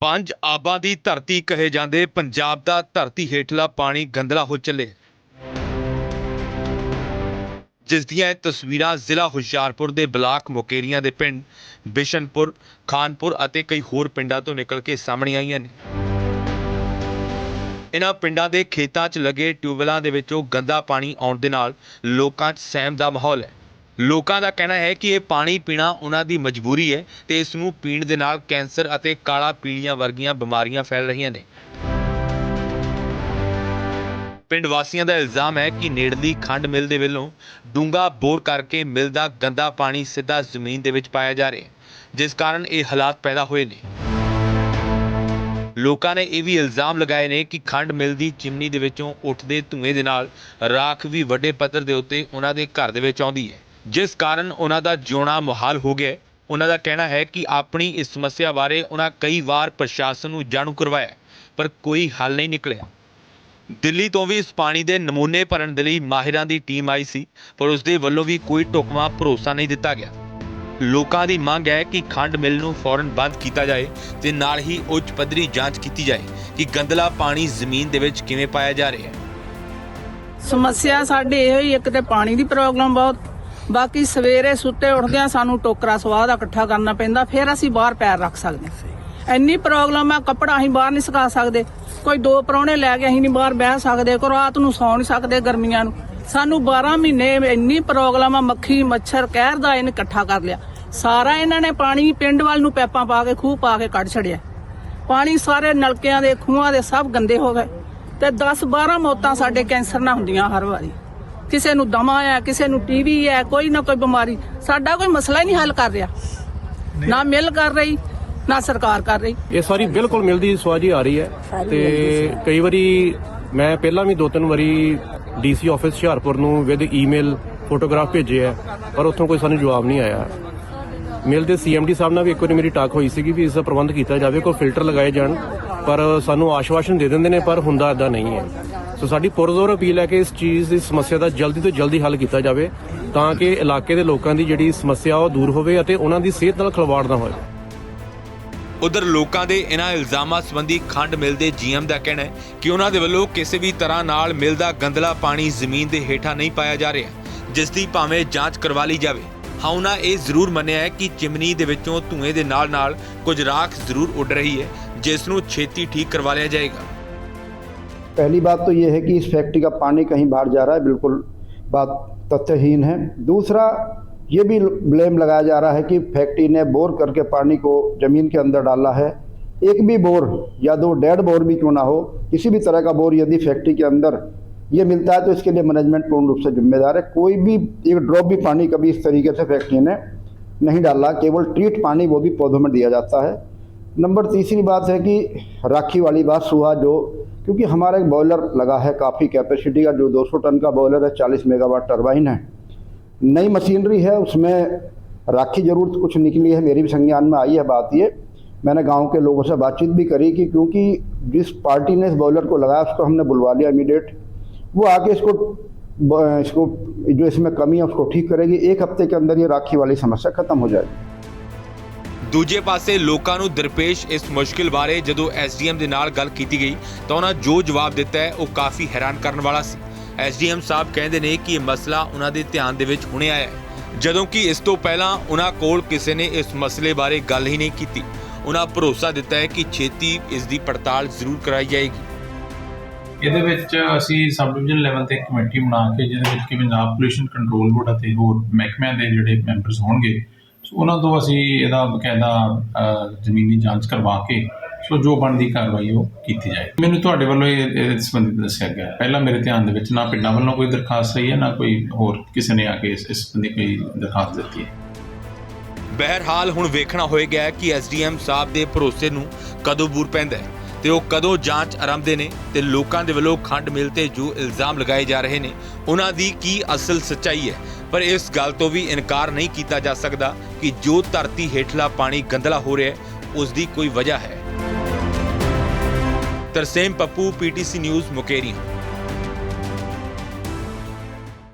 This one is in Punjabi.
ਪੰਜ ਆਬਾਂ ਦੀ ਧਰਤੀ ਕਹੇ ਜਾਂਦੇ, ਪੰਜਾਬ ਦਾ ਧਰਤੀ ਹੇਠਲਾ ਪਾਣੀ ਗੰਦਲਾ ਹੋ ਚੱਲੇ। ਜਿਸ ਦੀਆਂ ਇਹ ਤਸਵੀਰਾਂ ਜ਼ਿਲ੍ਹਾ ਹੁਸ਼ਿਆਰਪੁਰ ਦੇ ਬਲਾਕ ਮੁਕੇਰੀਆਂ ਦੇ ਪਿੰਡ ਬਿਸ਼ਨਪੁਰ, ਖਾਨਪੁਰ ਅਤੇ ਕਈ ਹੋਰ ਪਿੰਡਾਂ ਤੋਂ ਨਿਕਲ ਕੇ ਸਾਹਮਣੇ ਆਈਆਂ ਨੇ। ਇਹਨਾਂ ਪਿੰਡਾਂ ਦੇ ਖੇਤਾਂ 'ਚ ਲੱਗੇ ਟਿਊਬਵੈਲਾਂ ਦੇ ਵਿੱਚੋਂ ਗੰਦਾ ਪਾਣੀ ਆਉਣ ਦੇ ਨਾਲ ਲੋਕਾਂ 'ਚ ਸਹਿਮ ਦਾ ਮਾਹੌਲ ਹੈ। ਲੋਕਾਂ ਦਾ ਕਹਿਣਾ ਹੈ ਕਿ ਇਹ ਪਾਣੀ ਪੀਣਾ ਉਹਨਾਂ ਦੀ ਮਜਬੂਰੀ ਹੈ ਤੇ ਇਸ ਨੂੰ ਪੀਣ ਦੇ ਨਾਲ ਕੈਂਸਰ ਅਤੇ ਕਾਲਾ ਪੀਲੀਆਂ ਵਰਗੀਆਂ ਬਿਮਾਰੀਆਂ ਫੈਲ ਰਹੀਆਂ ਨੇ। ਪਿੰਡ ਵਾਸੀਆਂ ਦਾ ਇਲਜ਼ਾਮ ਹੈ ਕਿ ਨੇੜਲੀ ਖੰਡ ਮਿਲ ਦੇ ਵੱਲੋਂ ਡੂੰਗਾ ਬੋਰ ਕਰਕੇ ਮਿਲ ਦਾ ਗੰਦਾ ਪਾਣੀ ਸਿੱਧਾ ਜ਼ਮੀਨ ਦੇ ਵਿੱਚ ਪਾਇਆ ਜਾ ਰਿਹਾ ਹੈ, ਜਿਸ ਕਾਰਨ ਇਹ ਹਾਲਾਤ ਪੈਦਾ ਹੋਏ ਨੇ। ਲੋਕਾਂ ਨੇ ਇਹ ਵੀ ਇਲਜ਼ਾਮ ਲਗਾਏ ਨੇ ਕਿ ਖੰਡ ਮਿਲ ਦੀ ਚਿਮਨੀ ਦੇ ਵਿੱਚੋਂ ਉੱਠਦੇ ਧੂਏ ਦੇ ਨਾਲ ਰਾਖ ਵੀ ਵੱਡੇ ਪੱਧਰ ਦੇ ਉੱਤੇ ਉਹਨਾਂ ਦੇ ਘਰ ਦੇ ਵਿੱਚ ਆਉਂਦੀ ਹੈ। ਜਿਸ ਕਾਰਨ ਉਹਨਾਂ ਦਾ ਜਿਉਣਾ ਮੁਹਾਲ ਹੋ ਗਿਆ। ਉਹਨਾਂ ਦਾ ਕਹਿਣਾ ਹੈ ਕਿ ਆਪਣੀ ਇਸ ਸਮੱਸਿਆ ਬਾਰੇ ਉਹਨਾਂ ਕਈ ਵਾਰ ਪ੍ਰਸ਼ਾਸਨ ਨੂੰ ਜਾਣੂ ਕਰਵਾਇਆ, ਪਰ ਕੋਈ ਹੱਲ ਨਹੀਂ ਨਿਕਲਿਆ। ਦਿੱਲੀ ਤੋਂ ਵੀ ਇਸ ਪਾਣੀ ਦੇ ਨਮੂਨੇ ਭਰਨ ਦੇ ਲਈ ਮਾਹਿਰਾਂ ਦੀ ਟੀਮ ਆਈ ਸੀ, ਪਰ ਉਸ ਦੇ ਵੱਲੋਂ ਵੀ ਕੋਈ ਢੁਕਵਾਂ ਭਰੋਸਾ ਨਹੀਂ ਦਿੱਤਾ ਗਿਆ। ਲੋਕਾਂ ਦੀ ਮੰਗ ਹੈ ਕਿ ਖੰਡ ਮਿਲ ਨੂੰ ਫੌਰਨ ਬੰਦ ਕੀਤਾ ਜਾਏ ਤੇ ਨਾਲ ਹੀ ਉੱਚ ਪੱਧਰੀ ਜਾਂਚ ਕੀਤੀ ਜਾਏ ਕਿ ਗੰਦਲਾ ਪਾਣੀ ਜ਼ਮੀਨ ਦੇ ਵਿੱਚ ਕਿਵੇਂ ਪਾਇਆ ਜਾ ਰਿਹਾ ਹੈ। ਸਮੱਸਿਆ ਸਾਡੇ ਇਹ ਹੀ ਇੱਕ ਤੇ ਪਾਣੀ ਦੀ ਪ੍ਰੋਬਲਮ ਬਹੁਤ ਬਾਕੀ ਸਵੇਰੇ ਸੁੱਤੇ ਉੱਠਦਿਆਂ ਸਾਨੂੰ ਟੋਕਰਾ ਸਵਾਹ ਦਾ ਇਕੱਠਾ ਕਰਨਾ ਪੈਂਦਾ, ਫਿਰ ਅਸੀਂ ਬਾਹਰ ਪੈਰ ਰੱਖ ਸਕਦੇ ਹਾਂ। ਇੰਨੀ ਪ੍ਰੋਬਲਮ ਆ, ਕੱਪੜਾ ਅਸੀਂ ਬਾਹਰ ਨਹੀਂ ਸੁਕਾ ਸਕਦੇ। ਕੋਈ ਦੋ ਪਰੌਣੇ ਲੈ ਕੇ ਅਸੀਂ ਨਹੀਂ ਬਾਹਰ ਬਹਿ ਸਕਦੇ, ਕੋਈ ਰਾਤ ਨੂੰ ਸੌ ਨਹੀਂ ਸਕਦੇ ਗਰਮੀਆਂ ਨੂੰ। ਸਾਨੂੰ 12 ਮਹੀਨੇ ਇੰਨੀ ਪ੍ਰੋਬਲਮ ਆ, ਮੱਖੀ, ਮੱਛਰ, ਕਹਿਰ ਦਾ ਇਹਨੇ ਇਕੱਠਾ ਕਰ ਲਿਆ। ਸਾਰਾ ਇਹਨਾਂ ਨੇ ਪਾਣੀ ਪਿੰਡ ਵੱਲ ਨੂੰ ਪੈਪਾਂ ਪਾ ਕੇ, ਖੂਹ ਪਾ ਕੇ ਕੱਢ ਛੜਿਆ ਪਾਣੀ ਸਾਰੇ ਨਲਕਿਆਂ ਦੇ, ਖੂਹਾਂ ਦੇ ਸਭ ਗੰਦੇ ਹੋ ਗਏ। ਤੇ 10 12 ਮੌਤਾਂ ਸਾਡੇ ਕੈਂਸਰ ਨਾਲ ਹੁੰਦੀਆਂ ਹਰ ਵਾਰੀ। ਕਿਸੇ ਨੂੰ ਦਮਾ ਆ ਕਿਸੇ ਨੂੰ ਟੀਵੀ ਹੈ ਕੋਈ ਨਾ ਕੋਈ ਬਿਮਾਰੀ। ਸਾਡਾ ਕੋਈ ਮਸਲਾ ਹੀ ਨਹੀਂ ਹੱਲ ਕਰ ਰਿਹਾ। ਨਾ ਮਿਲ ਕਰ ਰਹੀ ਨਾ ਸਰਕਾਰ ਕਰ ਰਹੀ। ਇਹ ਸਾਰੀ ਬਿਲਕੁਲ ਮਿਲਦੀ ਸਵਾਜੀ ਆ ਰਹੀ ਹੈ ਤੇ ਕਈ ਵਾਰੀ ਮੈਂ ਪਹਿਲਾਂ ਵੀ ਦੋ ਤਿੰਨ ਵਾਰੀ ਡੀਸੀ ਆਫਿਸ ਹੁਸ਼ਿਆਰਪੁਰ ਨੂੰ ਵਿਦ ਈਮੇਲ ਫੋਟੋਗ੍ਰਾਫ ਭੇਜੇ ਆ ਪਰ ਉੱਥੋਂ ਕੋਈ ਸਾਨੂੰ ਜਵਾਬ ਨਹੀਂ ਆਇਆ। ਮਿਲ ਦੇ ਸੀਐਮਡੀ ਸਾਹਿਬ ਨਾਲ ਵੀ ਇੱਕ ਵਾਰੀ ਮੇਰੀ ਟਾਕ ਹੋਈ ਸੀਗੀ ਵੀ ਇਸ ਦਾ ਪ੍ਰਬੰਧ ਕੀਤਾ ਜਾਵੇ ਕੋਈ ਫਿਲਟਰ ਲਗਾਏ ਜਾਣ। ਪਰ ਸਾਨੂੰ ਆਸ਼ਵਾਸਨ ਦੇ ਦਿੰਦੇ ਨੇ, ਪਰ ਹੁੰਦਾ ਇਦਾਂ ਨਹੀਂ ਹੈ। ਸੋ ਸਾਡੀ ਪੁਰਜ਼ੋਰ ਅਪੀਲ ਹੈ ਕਿ ਇਸ ਚੀਜ਼ ਦੀ ਸਮੱਸਿਆ ਦਾ ਜਲਦੀ ਤੋਂ ਜਲਦੀ ਹੱਲ ਕੀਤਾ ਜਾਵੇ, ਤਾਂ ਕਿ ਇਲਾਕੇ ਦੇ ਲੋਕਾਂ ਦੀ ਜਿਹੜੀ ਸਮੱਸਿਆ ਉਹ ਦੂਰ ਹੋਵੇ ਅਤੇ ਉਹਨਾਂ ਦੀ ਸਿਹਤ ਨਾਲ ਖਿਲਵਾੜ ਨਾ ਹੋਵੇ ਉਧਰ ਲੋਕਾਂ ਦੇ ਇਹਨਾਂ ਇਲਜ਼ਾਮਾਂ ਸੰਬੰਧੀ ਖੰਡ ਮਿਲ ਦੇ ਜੀਐਮ ਦਾ ਕਹਿਣਾ ਹੈ ਕਿ ਉਹਨਾਂ ਦੇ ਵੱਲੋਂ ਕਿਸੇ ਵੀ ਤਰ੍ਹਾਂ ਨਾਲ ਮਿਲ ਦਾ ਗੰਦਲਾ ਪਾਣੀ ਜ਼ਮੀਨ ਦੇ ਹੇਠਾਂ ਨਹੀਂ ਪਾਇਆ ਜਾ ਰਿਹਾ, ਜਿਸ ਦੀ ਭਾਵੇਂ ਜਾਂਚ ਕਰਵਾ ਲਈ ਜਾਵੇ। ਹਾਂ, ਉਹਨਾਂ ਇਹ ਜ਼ਰੂਰ ਮੰਨਿਆ ਹੈ ਕਿ ਚਿਮਨੀ ਦੇ ਵਿੱਚੋਂ ਧੂਏ ਦੇ ਨਾਲ-ਨਾਲ ਕੁਝ ਰਾਖ ਜ਼ਰੂਰ ਉੱਡ ਰਹੀ ਹੈ जिस छेती ठीक करवा लिया जाएगा। पहली बात तो ये है कि इस फैक्ट्री का पानी कहीं बाहर जा रहा है, बिल्कुल बात तथ्यहीन है। दूसरा, ये भी ब्लेम लगाया जा रहा है कि फैक्ट्री ने बोर करके पानी को ज़मीन के अंदर डाला है। एक भी बोर या दो डेढ़ बोर भी क्यों ना हो, किसी भी तरह का बोर यदि फैक्ट्री के अंदर ये मिलता है तो इसके लिए मैनेजमेंट पूर्ण रूप से जिम्मेदार है। कोई भी, एक ड्रॉप भी पानी कभी इस तरीके से फैक्ट्री ने नहीं डाला, केवल ट्रीट पानी वो भी पौधों में दिया जाता है। नंबर तीसरी बात है कि राखी वाली बात सुहा जो, क्योंकि हमारा एक बॉयलर लगा है काफ़ी कैपेसिटी का, जो 200 टन का बॉयलर है 40 मेगावाट टरबाइन है। नई मशीनरी है, उसमें राखी ज़रूर कुछ निकली है, मेरी भी संज्ञान में आई है बात ये। मैंने गाँव के लोगों से बातचीत भी करी कि क्योंकि जिस पार्टी ने इस बॉयलर को लगाया, उसको हमने बुलवा लिया इमीडिएट वो आके इसको इसको, जो इसमें कमी है, उसको ठीक करेगी। एक हफ़्ते के अंदर ये राखी वाली समस्या खत्म हो जाएगी। ਦੂਜੇ ਪਾਸੇ ਲੋਕਾਂ ਨੂੰ ਦਰਪੇਸ਼ ਇਸ ਮੁਸ਼ਕਿਲ ਬਾਰੇ ਜਦੋਂ ਐਸਡੀਐਮ ਦੇ ਨਾਲ ਗੱਲ ਕੀਤੀ ਗਈ ਤਾਂ ਉਹਨਾਂ ਜੋ ਜਵਾਬ ਦਿੱਤਾ ਹੈ, ਉਹ ਕਾਫੀ ਹੈਰਾਨ ਕਰਨ ਵਾਲਾ ਸੀ। ਐਸਡੀਐਮ ਸਾਹਿਬ ਕਹਿੰਦੇ ਨੇ ਕਿ ਇਹ ਮਸਲਾ ਉਹਨਾਂ ਦੇ ਧਿਆਨ ਦੇ ਵਿੱਚ ਹੁਣੇ ਆਇਆ ਹੈ। ਜਦੋਂ ਕਿ ਇਸ ਤੋਂ ਪਹਿਲਾਂ ਉਹਨਾਂ ਕੋਲ ਕਿਸੇ ਨੇ ਇਸ ਮਸਲੇ ਬਾਰੇ ਗੱਲ ਹੀ ਨਹੀਂ ਕੀਤੀ। ਉਹਨਾਂ ਭਰੋਸਾ ਦਿੱਤਾ ਹੈ ਕਿ ਛੇਤੀ ਇਸ ਦੀ ਪੜਤਾਲ ਜ਼ਰੂਰ ਕਰਾਈ ਜਾਏਗੀ। ਇਹਦੇ ਵਿੱਚ ਅਸੀਂ ਸਬ ਡਿਵੀਜ਼ਨ ਲੈਵਲ ਤੇ ਕਮੇਟੀ ਬਣਾ ਕੇ ਜਿਹਦੇ ਵਿੱਚ ਕਿ ਪੰਜਾਬ ਪੋਲੂਸ਼ਨ ਕੰਟਰੋਲ ਬੋਰਡ ਅਤੇ ਹੋਰ ਮਹਿਕਮਿਆਂ ਦੇ ਜਿਹੜੇ ਮੈਂਬਰਸ ਹੋਣਗੇ ਸੋ ਉਹਨਾਂ ਤੋਂ ਅਸੀਂ ਇਹਦਾ ਬਕਾਇਦਾ ਜ਼ਮੀਨੀ ਜਾਂਚ ਕਰਵਾ ਕੇ, ਸੋ ਜੋ ਬਣਦੀ ਕਾਰਵਾਈ ਉਹ ਕੀਤੀ ਜਾਏ। ਮੈਨੂੰ ਤੁਹਾਡੇ ਵੱਲੋਂ ਇਹ ਸੰਬੰਧਿਤ ਦੱਸਿਆ ਗਿਆ ਪਹਿਲਾਂ ਮੇਰੇ ਧਿਆਨ ਦੇ ਵਿੱਚ ਨਾ ਪਿੰਡਾਂ ਵੱਲੋਂ ਕੋਈ ਦਰਖਾਸਤ ਆਈ ਹੈ, ਨਾ ਕੋਈ ਹੋਰ ਕਿਸੇ ਨੇ ਆ ਕੇ ਇਸ ਸੰਬੰਧੀ ਕੋਈ ਦਰਖਾਸਤ ਦਿੱਤੀ ਹੈ? ਬਹਿਰਹਾਲ ਹੁਣ ਵੇਖਣਾ ਹੋਏਗਾ ਕਿ ਐਸਡੀਐਮ ਸਾਹਿਬ ਦੇ ਭਰੋਸੇ ਨੂੰ ਕਦੋਂ ਬੂਰ ਪੈਂਦਾ ਹੈ ਤੇ ਉਹ ਕਦੋਂ ਜਾਂਚ ਆਰੰਭਦੇ ਨੇ ਤੇ ਲੋਕਾਂ ਦੇ ਵੱਲੋਂ ਖੰਡ ਮਿਲ ਤੇ ਜੋ ਇਲਜ਼ਾਮ ਲਗਾਏ ਜਾ ਰਹੇ ਨੇ, ਉਹਨਾਂ ਦੀ ਕੀ ਅਸਲ ਸੱਚਾਈ ਹੈ? ਪਰ ਇਸ ਗੱਲ ਤੋਂ ਵੀ ਇਨਕਾਰ ਨਹੀਂ ਕੀਤਾ ਜਾ ਸਕਦਾ। ਕਿ ਜੋ ਧਰਤੀ ਹੇਠਲਾ ਪਾਣੀ ਗੰਦਲਾ ਹੋ ਰਿਹਾ ਹੈ, ਉਸ ਦੀ ਕੋਈ ਵਜ੍ਹਾ ਹੈ। Tarsem Pappu, PTC news Mukeri